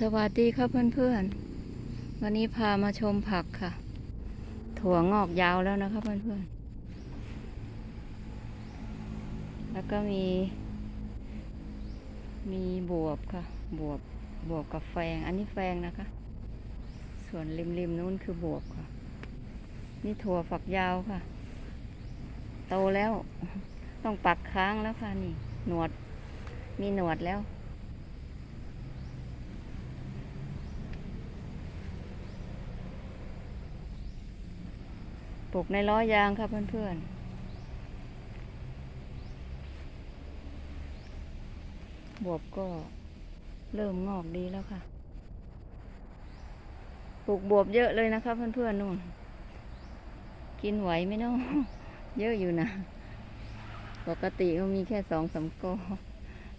สวัสดีครับเพื่อนๆ วันนี้พามาชมผักค่ะ ถั่วงอกยาวแล้วนะครับเพื่อนๆ แล้วก็มี มีบวบค่ะ บวบ บวบกับแฟง อันนี้แฟงนะคะ ส่วนริมริมๆนู้นคือบวบค่ะ นี่ถั่วฝักยาวค่ะ โตแล้ว ต้องปักค้างแล้วค่ะนี่ หนวด มีหนวดแล้ว ปลูกในล้อยางครับเพื่อนๆ บวบก็เริ่มงอกดีแล้วค่ะ ปลูกบวบเยอะเลยนะครับเพื่อนๆนู่น กินไหวไหมเนาะเยอะอยู่นะ ปกติก็มีแค่สองสามกอ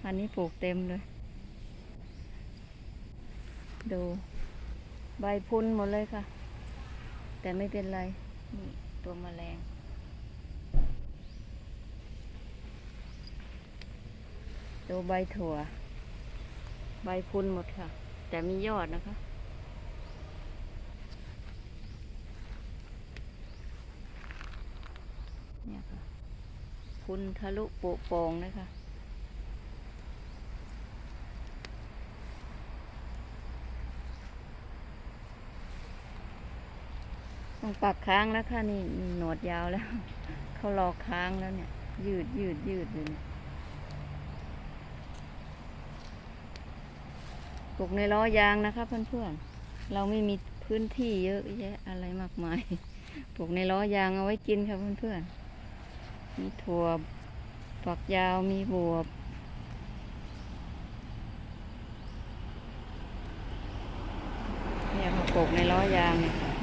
อันนี้ปลูกเต็มเลย ดู ใบพุนหมดเลยค่ะ แต่ไม่เป็นไรนี่ ตัวแมลงดูใบถั่ว ใบพุนหมดค่ะ แต่มียอดนะคะ เนี่ยค่ะ พุนทะลุโปะโปงนะคะ ต้องปักค้างแล้วค่ะนี่หนวดยาวแล้ว เขารอค้างแล้วเนี่ย ยืดยืดยืดอยู่เนี่ยปลูกในล้อยางนะคะเพื่อนๆ เราไม่มีพื้นที่เยอะแยะอะไรมากมายปลูกในล้อยางเอาไว้กินค่ะเพื่อนๆ มีถั่วฝักยาวมีบวบเนี่ยเขาปลูกในล้อยางเนี่ยค่ะ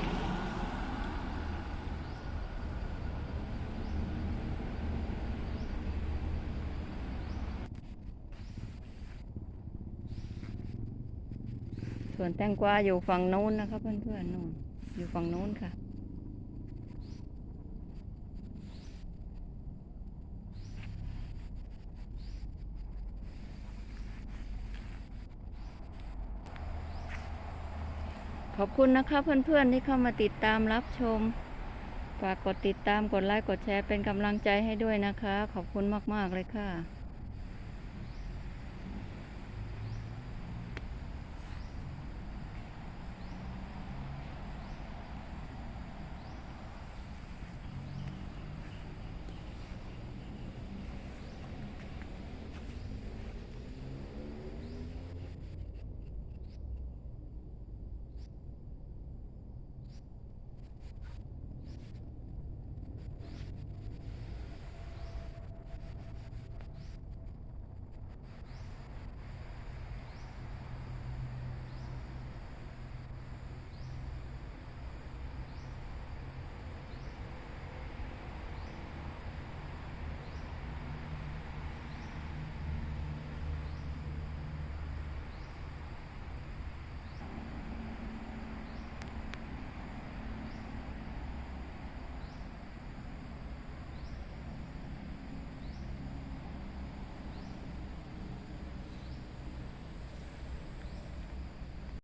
ส่วนแตงกวาอยู่ฝั่งโน้นนะคะเพื่อนๆนู่นอยู่ฝั่งโน้นค่ะขอบคุณนะคะเพื่อนๆที่เข้ามาติดตามรับชม ฝากกดติดตามกดไลค์กดแชร์เป็นกำลังใจให้ด้วยนะคะ ขอบคุณมากๆเลยค่ะ